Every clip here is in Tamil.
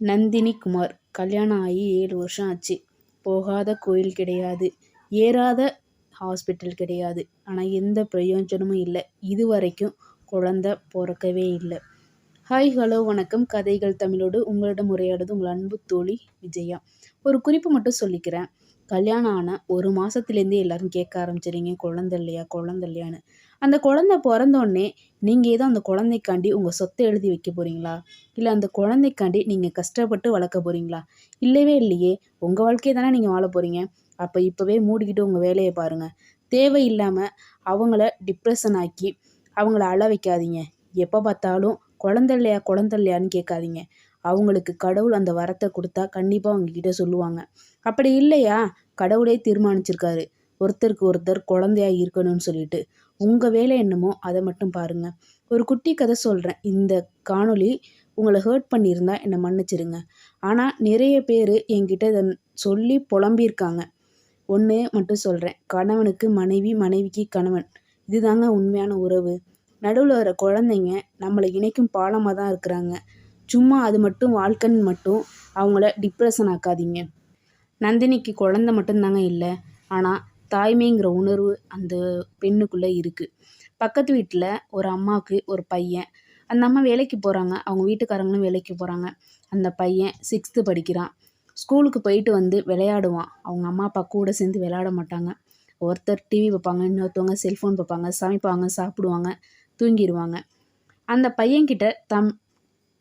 நந்தினி குமார். கல்யாணம் ஆகி ஏழு வருஷம் ஆச்சு. போகாத கோயில் கிடையாது. ஏறாத ஹாஸ்பிட்டல் கிடையாது. ஆனால் எந்த பிரயோஜனமும் இல்லை. இது வரைக்கும் குழந்த பிறக்கவே இல்லை. ஹாய் ஹலோ வணக்கம். கதைகள் தமிழோடு உங்களிடம் உரையாடுது உங்கள் அன்பு தோழி விஜயா. ஒரு குறிப்பு மட்டும் சொல்லிக்கிறேன். கல்யாணம் ஆன ஒரு மாதத்துலேருந்தே எல்லாரும் கேட்க ஆரம்பிச்சிடுங்க குழந்த இல்லையா? குழந்த இல்லையான்னு. அந்த குழந்த பிறந்தோடனே நீங்கள் ஏதோ அந்த குழந்தைக்காண்டி உங்கள் சொத்தை எழுதி வைக்க போகிறீங்களா இல்லை அந்த குழந்தைக்காண்டி நீங்கள் கஷ்டப்பட்டு வளர்க்க போகிறீங்களா இல்லவே இல்லையே. உங்கள் வாழ்க்கையை தானே நீங்கள் வாழ போகிறீங்க அப்போ இப்போவே மூடிக்கிட்டு உங்கள் வேலையை பாருங்கள் தேவையில்லாமல் அவங்கள டிப்ரெஷன் ஆக்கி அவங்கள அழ வைக்காதீங்க. எப்போ பார்த்தாலும் குழந்த இல்லையா குழந்த இல்லையான்னு கேட்காதீங்க. அவங்களுக்கு கடவுள் அந்த வரத்தை கொடுத்தா கண்டிப்பாக அவங்கக்கிட்ட சொல்லுவாங்க. அப்படி இல்லையா? கடவுளே தீர்மானிச்சிருக்காரு. ஒருத்தருக்கு ஒருத்தர் குழந்தையா இருக்கணும்னு சொல்லிட்டு. உங்கள் வேலை என்னமோ அதை மட்டும் பாருங்கள் ஒரு குட்டி கதை சொல்கிறேன் இந்த காணொளி உங்களை ஹர்ட் பண்ணியிருந்தா என்னை மன்னிச்சிருங்க. ஆனால் நிறைய பேர் என்கிட்ட இதை சொல்லி புலம்பியிருக்காங்க. ஒன்று மட்டும் சொல்கிறேன் கணவனுக்கு மனைவி மனைவிக்கு கணவன். இதுதாங்க உண்மையான உறவு. நடுவில் வர குழந்தைங்க நம்மளை இணைக்கும் பாலமாக தான் இருக்கிறாங்க. சும்மா அது மட்டும் வாழ்க்கைன்னு மட்டும் அவங்கள டிப்ரெஷன் ஆக்காதீங்க. நந்தினிக்கு குழந்த மட்டும்தாங்க இல்லை. ஆனால் தாய்மைங்கிற உணர்வு அந்த பெண்ணுக்குள்ளே இருக்குது பக்கத்து வீட்டில் ஒரு அம்மாவுக்கு ஒரு பையன். அந்த அம்மா வேலைக்கு போகிறாங்க அவங்க வீட்டுக்காரங்களும் வேலைக்கு போகிறாங்க அந்த பையன் சிக்ஸ்த்து படிக்கிறான். ஸ்கூலுக்கு போயிட்டு வந்து விளையாடுவான். அவங்க அம்மா அப்பா கூட சேர்ந்து விளையாட மாட்டாங்க. ஒருத்தர் டிவி பார்ப்பாங்க இன்னொருத்தவங்க செல்ஃபோன் பார்ப்பாங்க சமைப்பாங்க சாப்பிடுவாங்க தூங்கிடுவாங்க அந்த பையன்கிட்ட தம்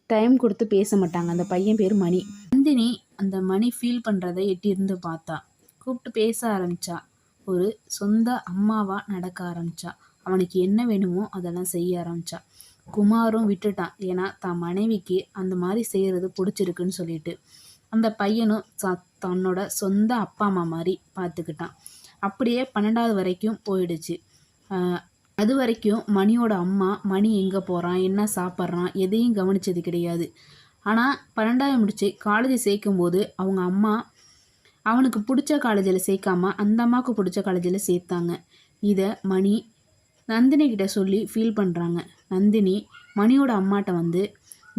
டைம் கொடுத்து பேச மாட்டாங்க. அந்த பையன் பேர் மணி. நந்தினி அந்த மணி ஃபீல் பண்ணுறதை எட்டி இருந்து பார்த்தா. கூப்பிட்டு பேச ஆரம்பித்தா ஒரு சொந்த அம்மாவாக நடக்க ஆரம்பித்தா அவனுக்கு என்ன வேணுமோ அதெல்லாம் செய்ய ஆரம்பித்தா குமாரும் விட்டுட்டான். ஏன்னா தான் மனைவிக்கு அந்த மாதிரி செய்கிறது பிடிச்சிருக்குன்னு சொல்லிட்டு. அந்த பையனும் ச தன்னோட சொந்த அப்பா அம்மா மாதிரி பார்த்துக்கிட்டான் அப்படியே பன்னெண்டாவது வரைக்கும் போயிடுச்சு. அது வரைக்கும் மணியோட அம்மா மணி எங்கே போகிறான் என்ன சாப்பிட்றான் எதையும் கவனித்தது கிடையாது. ஆனால் பன்னெண்டாவது முடிச்சு காலேஜ் சேர்க்கும்போது அவங்க அம்மா அவனுக்கு பிடிச்ச காலேஜில் சேர்க்காம அந்த அம்மாவுக்கு பிடிச்ச காலேஜில் சேர்த்தாங்க. இதை மணி நந்தினி கிட்ட சொல்லி ஃபீல் பண்ணுறாங்க நந்தினி மணியோட அம்மாட்ட வந்து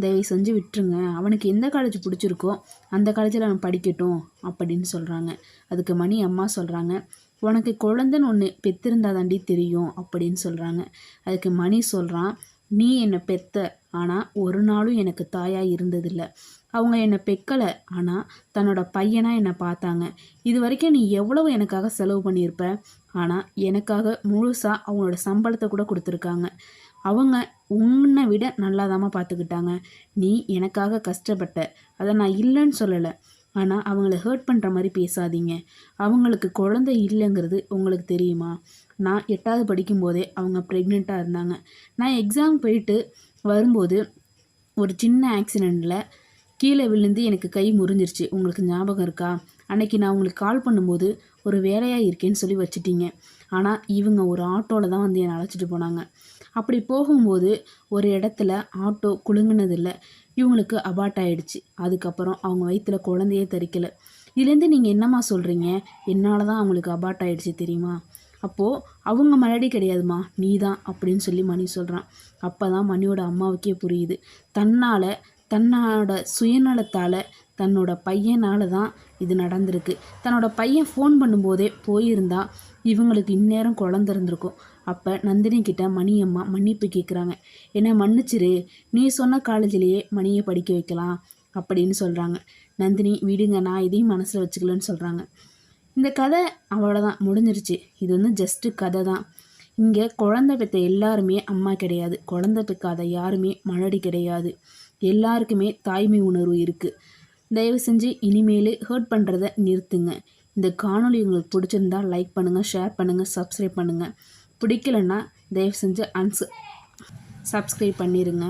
தயவு செஞ்சு விட்டுருங்க. அவனுக்கு எந்த காலேஜ் பிடிச்சிருக்கோ அந்த காலேஜில் அவன் படிக்கட்டும் அப்படின்னு சொல்கிறாங்க அதுக்கு மணி அம்மா சொல்கிறாங்க உனக்கு குழந்தைன்னு ஒன்று பெற்றிருந்தா தாண்டி தெரியும் அப்படின்னு சொல்கிறாங்க அதுக்கு மணி சொல்கிறான் நீ என்னை பெத்த. ஆனால் ஒரு நாளும் எனக்கு தாயாக இருந்ததில்லை. அவங்க என்னை பெக்கலை. ஆனால் தன்னோட பையனாக என்னை பார்த்தாங்க. இது வரைக்கும் நீ எவ்வளவு எனக்காக செலவு பண்ணியிருப்ப? ஆனால் எனக்காக முழுசாக அவங்களோட சம்பளத்தை கூட கொடுத்துருக்காங்க. அவங்க உன்னை விட நல்லாதாம்மா பார்த்துக்கிட்டாங்க. நீ எனக்காக கஷ்டப்பட்ட. அதை நான் இல்லைன்னு சொல்லலை. ஆனால் அவங்கள ஹர்ட் பண்ணுற மாதிரி பேசாதீங்க. அவங்களுக்கு குழந்தை இல்லைங்கிறது உங்களுக்கு தெரியுமா? நான் எட்டாவது படிக்கும்போதே அவங்க ப்ரெக்னெண்ட்டாக இருந்தாங்க. நான் எக்ஸாம் போயிட்டு வரும்போது ஒரு சின்ன ஆக்சிடெண்ட்டில் கீழே விழுந்து எனக்கு கை முறிஞ்சிருச்சு. உங்களுக்கு ஞாபகம் இருக்கா? அன்னைக்கு நான் உங்களுக்கு கால் பண்ணும்போது ஒரு வேலையாக இருக்கேன்னு சொல்லி வச்சுட்டீங்க. ஆனால் இவங்க ஒரு ஆட்டோவில் தான் வந்து என்னை அழைச்சிட்டு போனாங்க. அப்படி போகும்போது ஒரு இடத்துல ஆட்டோ குலுங்கினதில்லை. இவங்களுக்கு அபார்ட் ஆகிடுச்சு அதுக்கப்புறம் அவங்க வயிற்றில் குழந்தையே தரிக்கலை. இதுலேருந்து நீங்கள் என்னம்மா சொல்கிறீங்க என்னால் தான் அவங்களுக்கு அபார்ட் ஆகிடுச்சு தெரியுமா? அப்போது அவங்க மலடி கிடையாதுமா நீ தான் அப்படின்னு சொல்லி மணி சொல்கிறான் அப்போ தான் மணியோட அம்மாவுக்கே புரியுது. தன்னால் தன்னோட சுயநலத்தால் தன்னோட பையனால் தான் இது நடந்திருக்கு. தன்னோட பையன் ஃபோன் பண்ணும்போதே போயிருந்தால் இவங்களுக்கு இந்நேரம் குழந்த இருந்திருக்கும். அப்போ நந்தினி கிட்ட மணியம்மா மன்னிப்பு கேட்குறாங்க என்னை மன்னிச்சிரு. நீ சொன்ன காலேஜிலேயே மணியை படிக்க வைக்கலாம் அப்படின்னு சொல்கிறாங்க நந்தினி விடுங்க நான் இதையும் மனசில் வச்சுக்கலன்னு சொல்கிறாங்க இந்த கதை அவ்வளோதான் முடிஞ்சிருச்சு. இது வந்து ஜஸ்ட்டு கதை தான் இங்கே குழந்தை பெற்ற எல்லாருமே அம்மா கிடையாது. குழந்தை பெற்காத யாருமே மலடி கிடையாது. எல்லாருக்குமே தாய்மை உணர்வு இருக்குது தயவு செஞ்சு இனிமேல் ஹர்ட் பண்ணுறத நிறுத்துங்க. இந்த காணொலி உங்களுக்கு பிடிச்சிருந்தா லைக் பண்ணுங்கள் ஷேர் பண்ணுங்கள் சப்ஸ்கிரைப் பண்ணுங்கள் பிடிக்கலன்னா தயவு செஞ்சு அன்ஸ் சப்ஸ்கிரைப் பண்ணிடுங்க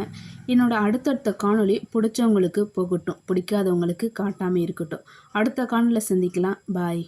என்னோடய அடுத்தடுத்த காணொலி பிடிச்சவங்களுக்கு போகட்டும். பிடிக்காதவங்களுக்கு காட்டாமல் இருக்கட்டும். அடுத்த காணொலியில் சந்திக்கலாம். பாய்